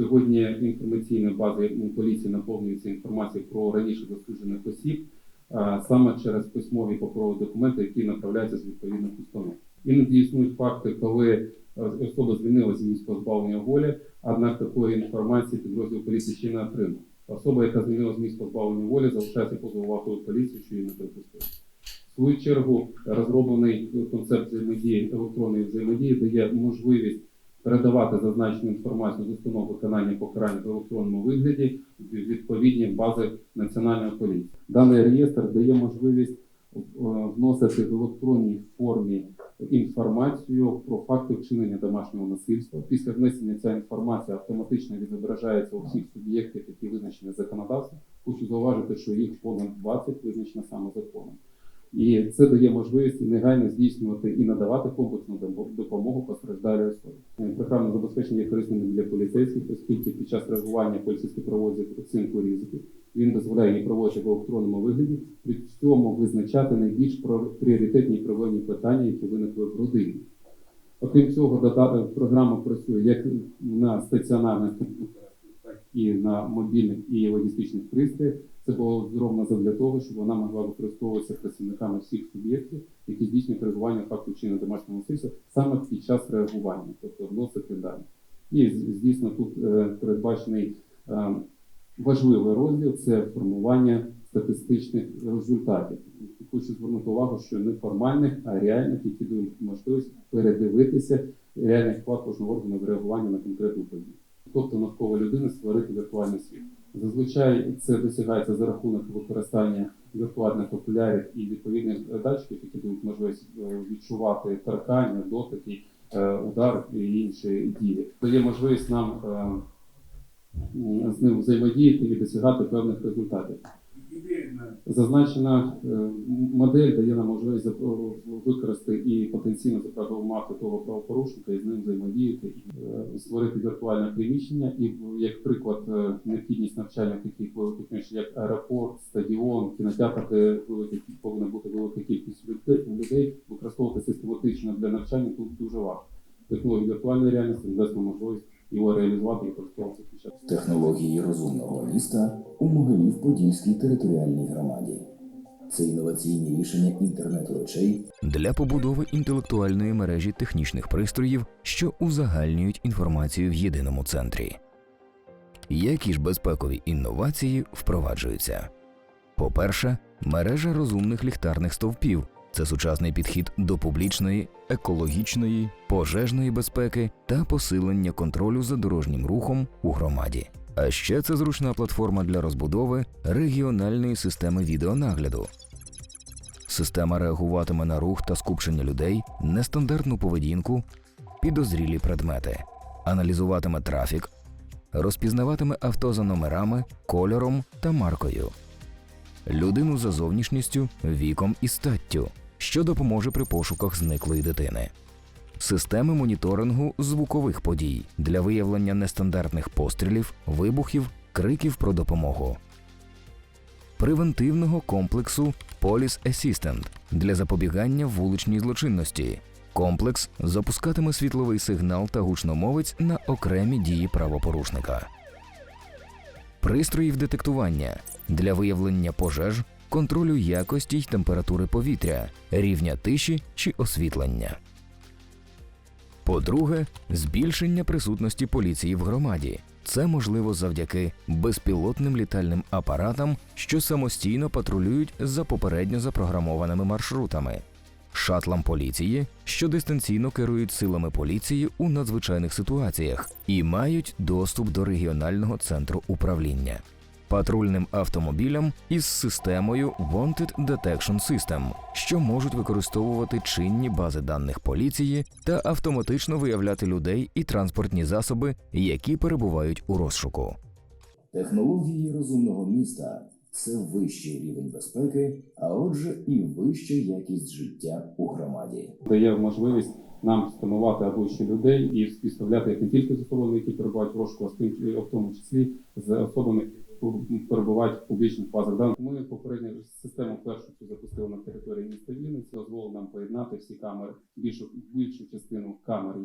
Сьогодні інформаційна база поліції наповнюється інформацією про раніше засуджених осіб саме через письмові паперові документи, які направляються з відповідних установ. Іноді існують факти, коли е, особа звільнилася з позбавлення волі, однак такої інформації підрозділ поліції ще не отримав. Особа, яка звільнилася з місць позбавлення волі, залишається поза увагою поліції, що її не припустили. В свою чергу розроблений концепт взаємодії електронної взаємодії дає можливість передавати зазначену інформацію з установ виконання покарання в електронному вигляді в відповідні бази національної поліції. Даний реєстр дає можливість е, вносити в електронній формі інформацію про факти вчинення домашнього насильства. Після внесення ця інформація автоматично відображається у всіх суб'єктах, які визначені законодавством. Хочу зауважити, що їх понад 20 визначено саме законом. І це дає можливість негайно здійснювати і надавати комплексну допомогу постраждалій особі. Е, Програмне забезпечення корисним для поліцейських, оскільки під час реагування поліцейські проводять оцінку ризиків. Він дозволяє її проводити в електронному вигляді, при цьому визначати найбільш пріоритетні проблемні питання, які виникли в родині. Окрім цього, е, програма працює як на стаціонарних комп'ютерах, так і на мобільних і логістичних пристроях. Це було зроблено задля того, щоб вона могла використовуватися працівниками всіх суб'єктів, які здійснюють реагування факту вчинення домашнього насильства саме під час реагування, тобто вносити дані. І звісно, тут е, передбачений е, важливий розділ це формування статистичних результатів. Хочу звернути увагу, що не формальних, а реальних, які дають можливість передивитися реальний вклад кожного органу в реагування на конкретну подію. Тобто навколо людини створити віртуальний світ. Зазвичай це досягається за рахунок використання віртуальних окулярів і відповідних датчиків, які дають можливість е, відчувати торкання, дотики, е, удар і інші дії. Дає можливість нам е, з ним взаємодіяти і досягати певних результатів. Зазначена е, модель дає нам можливість використати і потенційно запрограмувати того правопорушника і з ним взаємодіяти е, створити віртуальне приміщення. І як приклад е, необхідність навчання в таких великих приміщень, як аеропорт, стадіон, кінотеатр, де повинна бути велика кількість людей використовувати систематично для навчання тут дуже важко. Технологія віртуальної реальності дасть нам можливість його реалізувати і використовувати під час. Технології розумного міста у Могилів-Подільській територіальній громаді. Це інноваційні рішення інтернету речей для побудови інтелектуальної мережі технічних пристроїв, що узагальнюють інформацію в єдиному центрі. Які ж безпекові інновації впроваджуються? По-перше, мережа розумних ліхтарних стовпів це сучасний підхід до публічної, екологічної, пожежної безпеки та посилення контролю за дорожнім рухом у громаді. А ще це зручна платформа для розбудови регіональної системи відеонагляду, Система реагуватиме на рух та скупчення людей, нестандартну поведінку, підозрілі предмети, аналізуватиме трафік, розпізнаватиме авто за номерами, кольором та маркою, людину за зовнішністю, віком і статтю, що допоможе при пошуках зниклої дитини. Системи моніторингу звукових подій для виявлення нестандартних пострілів, вибухів, криків про допомогу превентивного комплексу Police Assistant для запобігання вуличній злочинності. Комплекс запускатиме світловий сигнал та гучномовець на окремі дії правопорушника. Пристроїв детектування для виявлення пожеж, контролю якості й температури повітря, рівня тиші чи освітлення. По-друге, збільшення присутності поліції в громаді. Це можливо завдяки безпілотним літальним апаратам, що самостійно патрулюють за попередньо запрограмованими маршрутами, шатлам поліції, що дистанційно керують силами поліції у надзвичайних ситуаціях і мають доступ до регіонального центру управління, патрульним автомобілям із системою Wanted Detection System, що можуть використовувати чинні бази даних поліції та автоматично виявляти людей і транспортні засоби, які перебувають у розшуку. Технології розумного міста це вищий рівень безпеки, а отже, і вища якість життя у громаді. дає можливість нам встановити обличчя людей і співставляти їх не тільки з особами, які перебувають в розшуку, а з тим, в тому числі з особами, які перебувають в публічних базах даних. Ми попередню систему першу запустили на території міста Вінниці, дозволило нам поєднати всі камери, більшу більшу частину камер